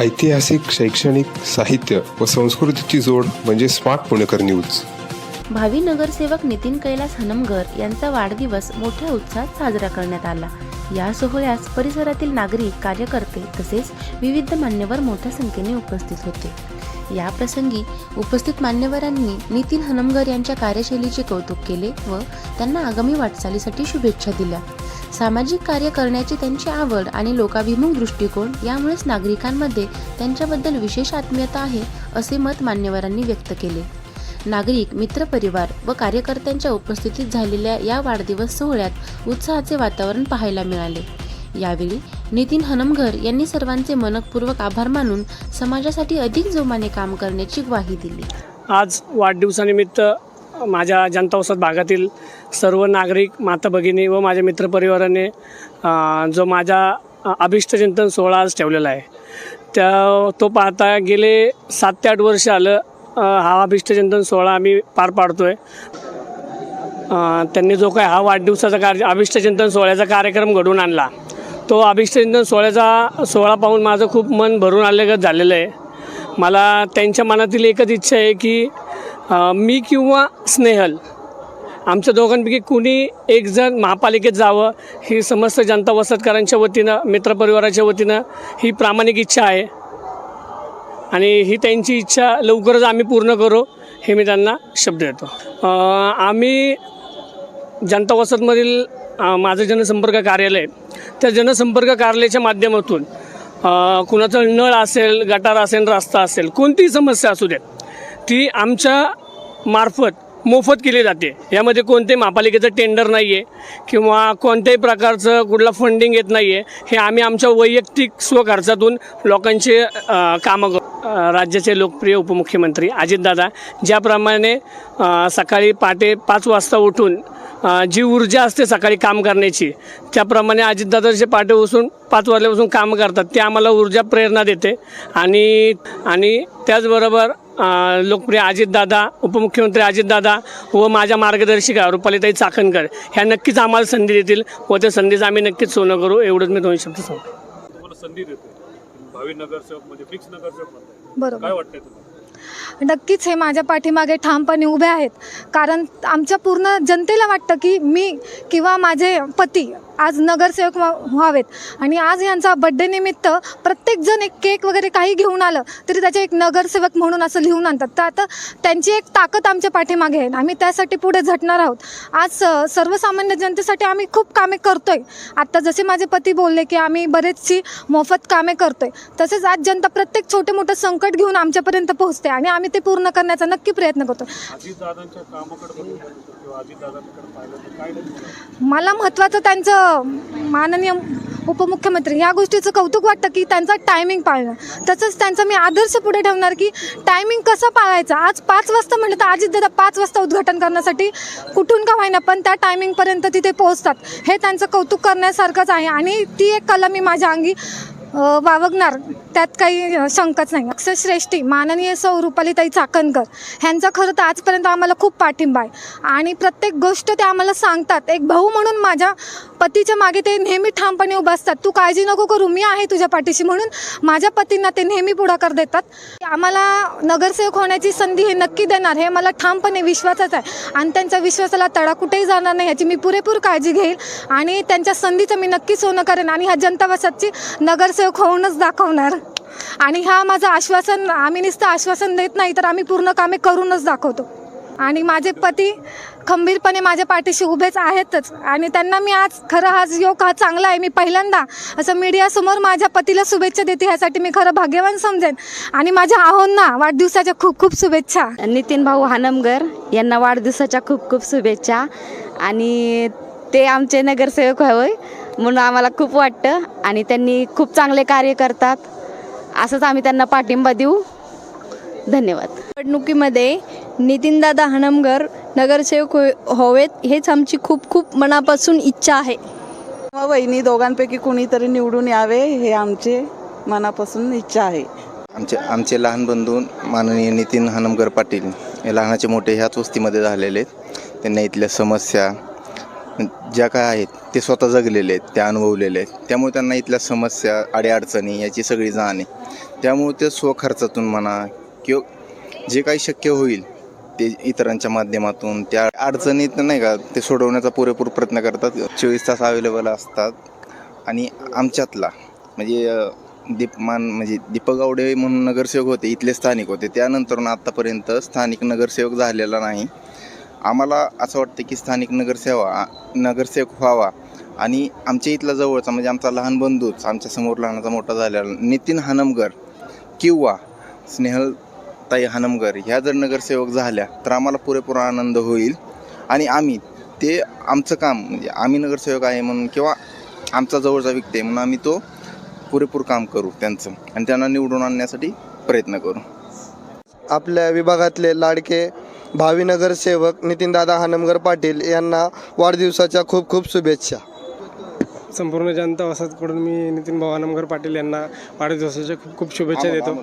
ऐतिहासिक शैक्षणिक साहित्य व संस्कृतीची जोड म्हणजे स्मार्ट पुणेकर न्यूज. भावी नगरसेवक नितीन कैलास हनमगर यांचा वाढदिवस मोठ्या उत्साहात साजरा करण्यात आला. या सोहळ्यास परिसरातील नागरिक कार्यकर्ते तसेच विविध मान्यवर मोठ्या संख्येने उपस्थित होते. या प्रसंगी उपस्थित मान्यवरांनी नितीन हनमगर यांच्या कार्यशैलीचे कौतुक केले व त्यांना आगामी वाटचालीसाठी शुभेच्छा दिल्या. सामाजिक कार्य करण्याची त्यांची आवड आणि लोकाभिमुख दृष्टिकोन यामुळेच नागरिकांमध्ये त्यांच्याबद्दल विशेष आत्मीयता आहे असे मत मान्यवरांनी व्यक्त केले. नागरिक मित्रपरिवार व कार्यकर्त्यांच्या उपस्थितीत झालेल्या या वाढदिवस सोहळ्यात उत्साहाचे वातावरण पाहायला मिळाले. यावेळी नितीन हनमघर यांनी सर्वांचे मनपूर्वक आभार मानून समाजासाठी अधिक जोमाने काम करण्याची ग्वाही दिली. आज वाढदिवसानिमित्त माझ्या जनता वसत भागातील सर्व नागरिक माता भगिनी व माझ्या मित्रपरिवाराने जो माझा अभिष्टचिंतन सोहळा आज ठेवलेला आहे. त्या तो पाहता गेले सात ते आठ वर्ष आलं हा अभिष्टचिंतन सोहळा आम्ही पार पाडतो आहे त्यांनी जो काय हा वाढदिवसाचा कार्य अभिष्टचिंतन सोहळ्याचा कार्यक्रम घडवून आणला तो अभिष्टचिंतन सोहळ्याचा सोहळा पाहून माझं खूप मन भरून आलेगत झालेलं आहे. मला त्यांच्या मनातील एकच इच्छा आहे की मी किंवा स्नेहल आमच्या दोघांपैकी कुणी एकजण महापालिकेत जावं ही समस्त जनता वसतकरांच्या वतीनं मित्रपरिवाराच्या वतीनं ही प्रामाणिक इच्छा आहे. आणि ही त्यांची इच्छा लवकरच आम्ही पूर्ण करू हे मी त्यांना शब्द देतो. आम्ही जनता वसतमधील माझं जनसंपर्क कार्यालय त्या जनसंपर्क कार्यालयाच्या माध्यमातून कुणाचं नळ असेल गटार असेल रस्ता असेल कोणतीही समस्या असू देत ती आमच्या मार्फत मोफत केली जाते. यामध्ये कोणते महापालिकेचं टेंडर नाही आहे किंवा कोणत्याही प्रकारचं कुठलं फंडिंग येत नाही आहे हे आम्ही आमच्या वैयक्तिक स्वखर्चातून लोकांचे कामं राज्याचे लोकप्रिय उपमुख्यमंत्री अजितदादा ज्याप्रमाणे सकाळी पहाटे पाच वाजता उठून जी ऊर्जा असते सकाळी काम करण्याची त्याप्रमाणे अजितदादाचे पाटे बसून पाच वाजल्यापासून काम करतात ते आम्हाला ऊर्जा प्रेरणा देते. आणि आणि त्याचबरोबर लोकप्रिय अजितदादा उपमुख्यमंत्री अजितदादा व माझ्या मार्गदर्शिका रुपालीताई चाकणकर. ह्या नक्कीच आम्हाला संधी देतील व त्या संधीचं आम्ही नक्कीच सोनं करू एवढंच मी दोन शब्द सांगतो. तुम्हाला संधी म्हणजे बरोबर. काय वाटतंय तुम्हाला? नक्कीच हे माझ्या पाठीमागे ठामपणे उभे आहेत. कारण आमच्या पूर्ण जनतेला वाटतं की मी किंवा माझे पती आज नगरसेवक व्हा- व्हावेत. आणि आज यांचा बड्डे निमित्त प्रत्येकजण एक केक वगैरे काही घेऊन आलं तरी त्याचे एक नगरसेवक म्हणून असं लिहून आणतात. तर आता त्यांची एक ताकद आमच्या पाठीमागे आहे. आम्ही त्यासाठी पुढे झटणार आहोत. आज स- सर्वसामान्य जनतेसाठी आम्ही खूप कामे करतोय. आता जसे माझे पती बोलले की आम्ही बरेचशी मोफत कामे करतोय. तसेच आज जनता प्रत्येक छोटे मोठं संकट घेऊन आमच्यापर्यंत पोहोचते आणि आम्ही ते पूर्ण करण्याचा नक्की प्रयत्न करतो मला महत्त्वाचं त्यांचं माननीय उपमुख्यमंत्री या गोष्टीचं कौतुक वाटतं की त्यांचा टायमिंग पाळणं. तसंच त्यांचा मी आदर्श पुढे ठेवणार की टायमिंग कसं पाळायचं? आज पाच वाजता म्हटलं तर अजित दादा पाच वाजता उद्घाटन करण्यासाठी कुठून का होईना पण त्या टायमिंगपर्यंत तिथे पोहोचतात. हे त्यांचं कौतुक करण्यासारखंच आहे. आणि ती एक कला मी माझ्या अंगी वावगणार. त्यात काही शंकाच नाही. अक्षरश्रेष्ठी माननीय सौ रुपालीताई चाकणकर ह्यांचा खरं तर आजपर्यंत आम्हाला खूप पाठिंबा आहे. आणि प्रत्येक गोष्ट ते आम्हाला सांगतात. एक भाऊ म्हणून माझ्या पतीच्या मागे ते नेहमी ठामपणे उभं असतात. तू काळजी नको करू मी आहे तुझ्या पाठीशी म्हणून माझ्या पतींना ते नेहमी पुढाकार देतात. आम्हाला नगरसेवक होण्याची संधी हे नक्की देणार हे मला ठामपणे विश्वासच आहे. आणि त्यांच्या विश्वासाला तडा कुठेही जाणार नाही याची मी पुरेपूर काळजी घेईल. आणि त्यांच्या संधीचं मी नक्की सोनं करेन. आणि ह्या जनता वसाची नगरसेवक होऊनच दाखवणार. आणि हा माझं आश्वासन आम्ही नुसतं आश्वासन देत नाही तर आम्ही पूर्ण कामे करूनच दाखवतो. आणि माझे पती खंबीरपणे माझ्या पाठीशी उभेच आहेतच. आणि त्यांना मी आज खरं हा योग हा चांगला आहे. मी पहिल्यांदा असं मीडियासमोर माझ्या पतीला शुभेच्छा देते ह्यासाठी मी खरं भाग्यवान समजेन. आणि माझ्या आहोंना वाढदिवसाच्या खूप खूप शुभेच्छा. नितीन भाऊ हानमगर यांना वाढदिवसाच्या खूप खूप शुभेच्छा. आणि ते आमचे नगरसेवक व्हावे. म्हणून आम्हाला खूप वाटतं आणि त्यांनी खूप चांगले कार्य करतात. असंच आम्ही त्यांना पाठिंबा देऊ. धन्यवाद. निवडणुकीमध्ये नितीनदादा हनमगर नगरसेवक हो- होवेत हेच आमची खूप खूप मनापासून इच्छा आहे. वहिनी दोघांपैकी कुणीतरी निवडून यावे हे आमचे मनापासून इच्छा आहे. आमचे आमचे लहान बंधू माननीय नितीन हनमकर पाटील हे लहानाचे मोठे ह्याच वस्तीमध्ये झालेले आहेत. त्यांना इथल्या समस्या ज्या काय आहेत ते स्वतः जगलेले आहेत त्या अनुभवलेले आहेत. त्यामुळे त्यांना इथल्या समस्या अडीअडचणी याची सगळी जाण आहे. त्यामुळे ते स्वखर्चातून म्हणा किंवा जे काही शक्य होईल ते इतरांच्या माध्यमातून त्या अडचणीत नाही का ते सोडवण्याचा पुरेपूर प्रयत्न करतात. चोवीस तास अवेलेबल असतात. आणि आमच्यातला म्हणजे दीपमान म्हणजे दीपक गावडे म्हणून नगरसेवक होते इथले स्थानिक होते. त्यानंतर आत्तापर्यंत स्थानिक नगरसेवक झालेला नाही. आम्हाला असं वाटतं की स्थानिक नगरसेवा नगरसेवक व्हावा. आणि आमच्या इथला जवळचा म्हणजे आमचा लहान बंधूच आमच्यासमोर लहानाचा मोठा झालेला नितीन हनमगर किंवा स्नेहलताई हनमगर ह्या जर नगरसेवक झाल्या तर आम्हाला पुरेपूर आनंद होईल. आणि आम्ही ते आमचं काम म्हणजे आम्ही नगरसेवक आहे म्हणून किंवा आमचा जवळचा व्यक्ती आहे म्हणून आम्ही तो पुरेपूर काम करू त्यांचं. आणि त्यांना निवडून आणण्यासाठी प्रयत्न करू. आपल्या विभागातले लाडके भावी नगरसेवक नितीनदादा हानमगर पाटील यांना वाढदिवसाच्या खूप खूप शुभेच्छा. संपूर्ण जनता वसाहतकडून मी नितीन भाऊ आनमगर पाटील यांना वाढदिवसाच्या खूप खूप शुभेच्छा देतो.